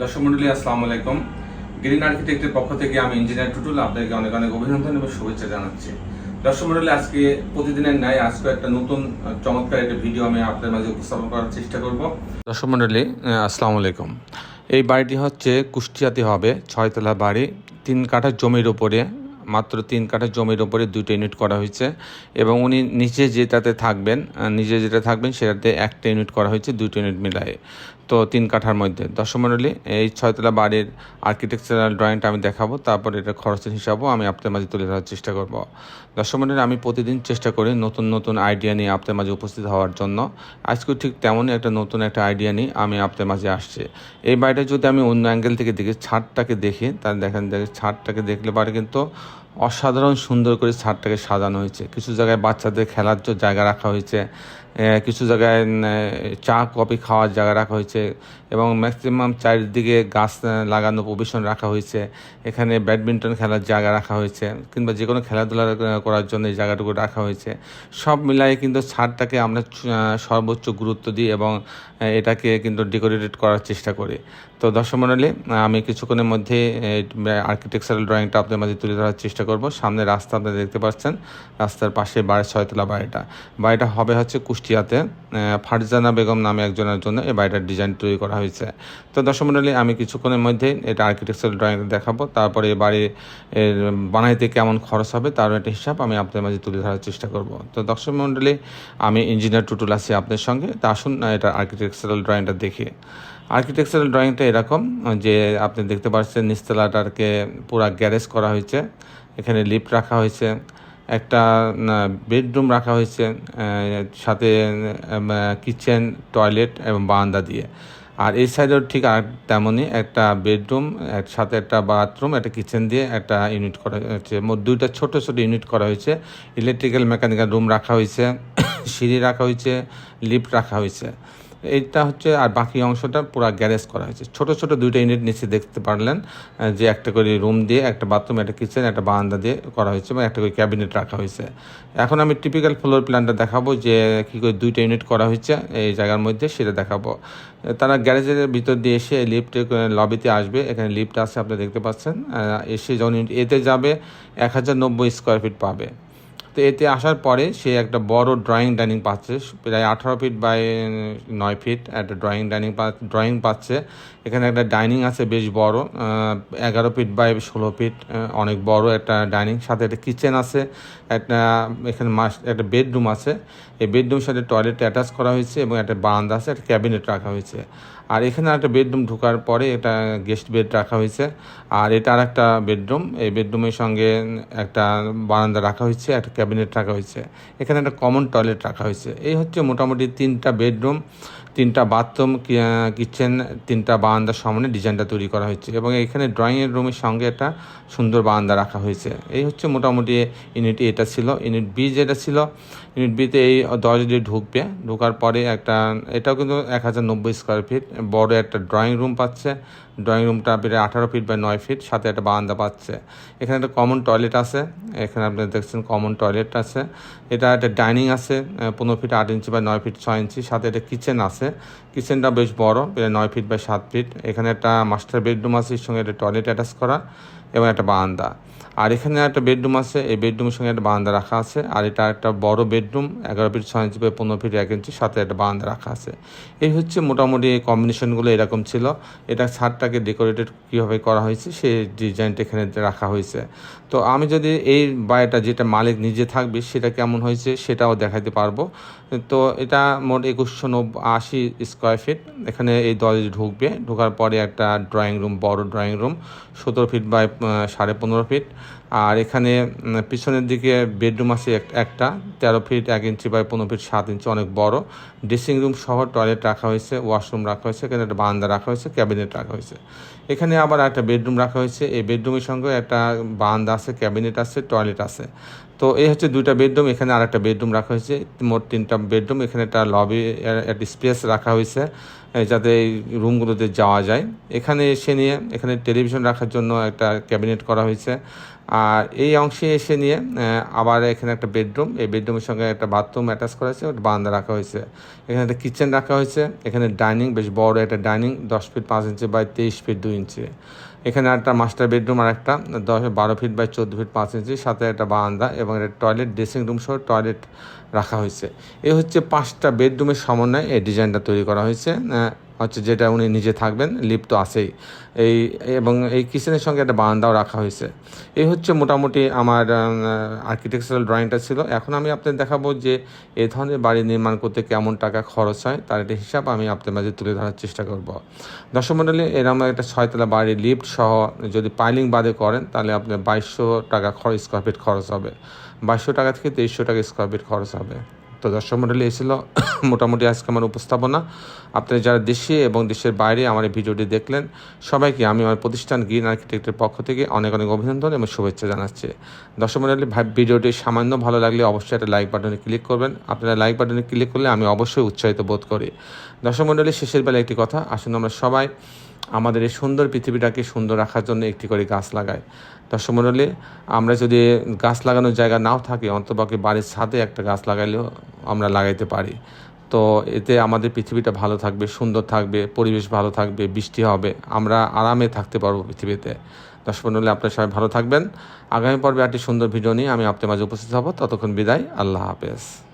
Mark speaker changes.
Speaker 1: দর্শক মন্ডলী, আসসালামু আলাইকুম। গ্রিন আর্কিটেক্টের পক্ষ থেকে আমি ইঞ্জিনিয়ার টুটুল আপনাকে অনেক অনেক অভিনন্দন এবং শুভেচ্ছা জানাচ্ছি। দর্শক মন্ডলী, আজকে প্রতিদিনের ন্যায় আজকে একটা নতুন চমৎকার একটা ভিডিও আমি আপনাদের মাঝে উপস্থাপন করার চেষ্টা করব। দর্শক মন্ডলী আসসালামু আলাইকুম। এই বাড়িটি হচ্ছে কুষ্টিয়াতে হবে, ছয়তলা বাড়ি, তিন কাঠা জমির ওপরে মাত্র তিন কাঠা জমির ওপরে দুটো ইউনিট করা হয়েছে এবং উনি নিচে যেটাতে থাকবেন নিজে যেটা থাকবেন সেটাতে একটা ইউনিট করা হয়েছে দুটো ইউনিট মিলায়ে। তো তিন কাঠার মধ্যে। দর্শক মণ্ডলী এই ছয়তলা বাড়ির আর্কিটেকচারাল ড্রয়িংটা আমি দেখাবো, তারপর এটা খরচের হিসাবও আমি আপনাদের মাঝে তুলে ধরার চেষ্টা করব। দর্শক আমি প্রতিদিন চেষ্টা করি নতুন নতুন আইডিয়া নিয়ে আপনাদের মাঝে উপস্থিত হওয়ার জন্য। আজকে ঠিক তেমনই একটা নতুন একটা আইডিয়া নিয়ে আমি আপনাদের মাঝে আসছি। এই বাড়িটা যদি আমি অন্য অ্যাঙ্গেল থেকে দেখি, ছাদটাকে দেখি, তাহলে দেখেন দেখেন ছাদটাকে দেখলে পারে কিন্তু অসাধারণ সুন্দর করে ছাদটাকে সাজানো হয়েছে। কিছু জায়গায় বাচ্চাদের খেলার জায়গা রাখা হয়েছে কিছু জায়গায় চা, কফি খাওয়ার জায়গা রাখা হয়েছে এবং ম্যাক্সিমাম চারিদিকে গাছ লাগানো প্রবেশন রাখা হয়েছে। এখানে ব্যাডমিন্টন খেলার জায়গা রাখা হয়েছে কিংবা যে কোনো খেলাধুলা করার জন্য এই জায়গাটুকু রাখা হয়েছে। সব মিলাই কিন্তু ছাদটাকে আমরা সর্বোচ্চ গুরুত্ব দিই এবং এটাকে কিন্তু ডেকোরেটেড করার চেষ্টা করি। তো দর্শক মণ্ডলী, আমি কিছুক্ষণের মধ্যে আর্কিটেকচারাল ড্রয়িংটা আপনাদের মাঝে তুলে ধরার চেষ্টা করব। সামনে রাস্তা আপনারা দেখতে পাচ্ছেন, রাস্তার পাশে বাড়ির ছয়তলা বাড়িটা। বাড়িটা হবে হচ্ছে কুষ্টিয়াতে ফারজানা বেগম নামে একজনের জন্য এই বাড়িটার ডিজাইন তৈরি করা হয়েছে। তো দর্শক মণ্ডলী আমি কিছুক্ষণের মধ্যে এটা আর্কিটেকচারাল ড্রয়িংটা দেখাবো। তারপরে এই বাড়ি বানাইতে কেমন খরচ হবে তার একটা হিসাব আমি আপনাদের মাঝে তুলে ধরার চেষ্টা করব। তো দর্শক মণ্ডলী আমি ইঞ্জিনিয়ার টুটুল আছি আপনাদের সঙ্গে। তা আসুন না এটা আর্কিটেকচারাল ড্রয়িংটা দেখি। আর্কিটেকচারাল ড্রয়িংটা এরকম যে আপনি দেখতে পাচ্ছেন নিচতলাটাকে পুরা গ্যারেজ করা হয়েছে। এখানে লিফট রাখা হয়েছে, একটা বেডরুম রাখা হয়েছে সাথে কিচেন, টয়লেট এবং বারান্দা দিয়ে। আর এই সাইডেও ঠিক আর তেমনই একটা বেডরুম সাথে একটা বাথরুম, একটা কিচেন দিয়ে একটা ইউনিট করা হয়েছে। মোট দুইটা ছোট ছোট ইউনিট করা হয়েছে। ইলেকট্রিক্যাল, মেকানিক্যাল রুম রাখা হয়েছে, সিঁড়ি রাখা হয়েছে, লিফট রাখা হয়েছে। এইটা হচ্ছে, আর বাকি অংশটা পুরো গ্যারেজ করা হয়েছে। ছোট ছোট দুইটা ইউনিট নিচে দেখতে পারলেন যে একটা করে রুম দিয়ে, একটা বাথরুম, একটা কিচেন, একটা বারান্দা দিয়ে করা হয়েছে এবং একটা করে ক্যাবিনেট রাখা হয়েছে। এখন আমি টিপিক্যাল ফ্লোর প্ল্যানটা দেখাবো, যে কী করে দুইটা ইউনিট করা হয়েছে এই জায়গার মধ্যে, সেটা দেখাবো। তারা গ্যারেজের ভিতর দিয়ে এসে লিফটে লবিতে আসবে, এখানে লিফট আছে, আপনি দেখতে পাচ্ছেন। এসে যখন এতে যাবে, এক হাজার নব্বই স্কোয়ার ফিট পাবে। তো এতে আসার পরে সে একটা বড় ড্রয়িং ডাইনিং পাচ্ছে। প্রায় আঠারো ফিট বাই নয় ফিট একটা ড্রয়িং ডাইনিং ড্রয়িং পাচ্ছে। এখানে একটা ডাইনিং আছে বেশ বড় এগারো ফিট বাই ষোলো ফিট অনেক বড় একটা ডাইনিং সাথে একটা কিচেন আছে, একটা, এখানে মাস একটা বেডরুম আছে। এই বেডরুমের সাথে টয়লেট অ্যাটাচ করা হয়েছে এবং একটা বারান্দা আছে, একটা ক্যাবিনেট রাখা হয়েছে। আর এখানে একটা বেডরুম ঢোকার পরে এটা গেস্ট বেড রাখা হয়েছে। আর এটা আর একটা বেডরুম এই বেডরুমের সঙ্গে একটা বারান্দা রাখা হয়েছে, একটা ক্যাবিনেট রাখা হয়েছে। এখানে একটা কমন টয়লেট রাখা হয়েছে। এই হচ্ছে মোটামুটি তিনটা বেডরুম তিনটা বাথরুম কিচেন, তিনটা বারান্দার সামনে ডিজাইনটা তৈরি করা হয়েছে এবং এখানে ড্রয়িংয়ের রুমের সঙ্গে একটা সুন্দর বারান্দা রাখা হয়েছে। এই হচ্ছে মোটামুটি ইউনিট এটা ছিল। ইউনিট বি যেটা ছিল ইউনিট বিতে এই দশ দিয়ে ঢুকবে। ঢোকার পরে একটা, এটাও কিন্তু এক হাজার নব্বই স্কোয়ার ফিট বড় একটা ড্রয়িং রুম পাচ্ছে। ড্রয়িং রুমটা প্রায় আঠারো ফিট বাই নয় ফিট সাথে একটা বারান্দা পাচ্ছে। এখানে একটা কমন টয়লেট আছে। এখানে আপনি দেখছেন কমন টয়লেট আছে। এটা একটা ডাইনিং আছে পনেরো ফিট আট ইঞ্চি বা নয় ফিট ছয় ইঞ্চি সাথে একটা কিচেন আছে। কিচেনটা বেশ বড়, প্রায় নয় ফিট বাই সাত ফিট এখানে একটা মাস্টার বেডরুম আছে, এর সঙ্গে একটা টয়লেট অ্যাটাচ করা। এবং একটা বারান্দা। আর এখানে একটা বেডরুম আছে, এই বেডরুমের সঙ্গে একটা বারান্দা রাখা আছে। আর এটা একটা বড় বেডরুম, এগারো ফিট, ছয় ইঞ্চি পনেরো ফিট, এক ইঞ্চি, সাথে একটা বারান্দা রাখা আছে। এই হচ্ছে মোটামুটি এই কম্বিনেশনগুলো এরকম ছিল। এটা ছাদটাকে ডেকোরেটেড কীভাবে করা হয়েছে, সেই ডিজাইনটা এখানে রাখা হয়েছে। তো আমি যদি এই বাড়িটা যেটা মালিক নিজে থাকবে, সেটা কেমন হয়েছে সেটাও দেখাতে পারব। তো এটা মোট একুশশো নব্বই আশি স্কোয়ার ফিট এখানে এই দল ঢুকবে। ঢোকার পরে একটা ড্রয়িং রুম বড় ড্রয়িং রুম সতেরো ফিট বাই সাড়ে পনেরো ফিট আর এখানে পিছনের দিকে বেডরুম আছে এক- একটা, তেরো ফিট এক ইঞ্চি বাই পনেরো ফিট সাত ইঞ্চি, অনেক বড়। ড্রেসিং রুম সহ টয়লেট রাখা হয়েছে, ওয়াশরুম রাখা হয়েছে, এখানে একটা বারান্দা রাখা হয়েছে, ক্যাবিনেট রাখা হয়েছে। এখানে আবার একটা বেডরুম রাখা হয়েছে, এই বেডরুমের সঙ্গে একটা বারান্দা আছে, ক্যাবিনেট আছে, টয়লেট আছে। তো এই হচ্ছে দুইটা বেডরুম, এখানে আর একটা বেডরুম রাখা হয়েছে, মোট তিনটা বেডরুম, এখানে একটা লবি একটা স্পেস রাখা হয়েছে যাতে এই রুমগুলোতে যাওয়া যায়। এখানে এসে নিয়ে, এখানে টেলিভিশন রাখার জন্য একটা ক্যাবিনেট করা হয়েছে আর এই অংশে এসে নিয়ে আবার এখানে একটা বেডরুম। এই বেডরুমের সঙ্গে একটা বাথরুম অ্যাটাচ করা হয়েছে একটা বারান্দা রাখা হয়েছে। এখানে একটা কিচেন রাখা হয়েছে। এখানে ডাইনিং, বেশ বড় একটা ডাইনিং, দশ ফিট পাঁচ ইঞ্চি বাই তেইশ ফিট দুই ইঞ্চি। এখানে একটা মাস্টার বেডরুম আর একটা, দশ বারো ফিট বাই চোদ্দ ফিট পাঁচ ইঞ্চি, সাথে একটা বারান্দা এবং একটা টয়লেট, ড্রেসিং রুম সহ টয়লেট রাখা হয়েছে। এই হচ্ছে পাঁচটা বেডরুমের সমন্বয়ে এই ডিজাইনটা তৈরি করা হয়েছে। হচ্ছে যেটা উনি নিজে থাকবেন লিফট তো এই, এবং এই কিচেনের সঙ্গে একটা বারান্দাও রাখা হয়েছে। এই হচ্ছে মোটামুটি আমার আর্কিটেকচারাল ড্রয়িংটা ছিল। এখন আমি আপনাদের দেখাবো যে এই ধরনের বাড়ি নির্মাণ করতে কেমন টাকা খরচ হয়, তার একটা হিসাব আমি আপনাদের মাঝে তুলে ধরার চেষ্টা করব। দর্শক মণ্ডলী এরকম একটা ছয়তলা বাড়ি লিফট সহ যদি পাইলিং বাদে করেন, তাহলে আপনার বাইশশো টাকা খরচ স্কোয়ার ফিট খরচ হবে। বাইশশো টাকা থেকে তেইশশো টাকা স্কোয়ার ফিট খরচ হবে। তো দর্শক মণ্ডলী এই ছিল মোটামুটি আজকে আমার উপস্থাপনা। আপনারা যারা দেশে এবং দেশের বাইরে আমার এই ভিডিওটি দেখলেন, সবাইকে আমি আমার প্রতিষ্ঠান গ্রিন আর্কিটেক্টের পক্ষ থেকে অনেক অনেক অভিনন্দন এবং শুভেচ্ছা জানাচ্ছি। দর্শক মণ্ডলী ভাই, ভিডিওটি সামান্য ভালো লাগলে অবশ্যই একটা লাইক বাটনে ক্লিক করবেন। আপনারা লাইক বাটনে ক্লিক করলে আমি অবশ্যই উৎসাহিত বোধ করি। দর্শক মণ্ডলী শেষের বেলা একটি কথা। আসুন আমরা সবাই আমাদের এই সুন্দর পৃথিবীটাকে সুন্দর রাখার জন্য একটি করে গাছ লাগাই দর্শক মণ্ডলী আমরা যদি গাছ লাগানোর জায়গা নাও থাকে অন্তপক্ষে বাড়ির ছাদে একটা গাছ লাগাইলেও আমরা লাগাইতে পারি। তো এতে আমাদের পৃথিবীটা ভালো থাকবে, সুন্দর থাকবে, পরিবেশ ভালো থাকবে, বৃষ্টি হবে, আমরা আরামে থাকতে পারব পৃথিবীতে। দর্শক মণ্ডলী আপনারা সবাই ভালো থাকবেন। আগামী পর্বে একটি সুন্দর ভিডিও নিয়ে আমি আপনার মাঝে উপস্থিত হব। ততক্ষণ বিদায়, আল্লাহ হাফেজ।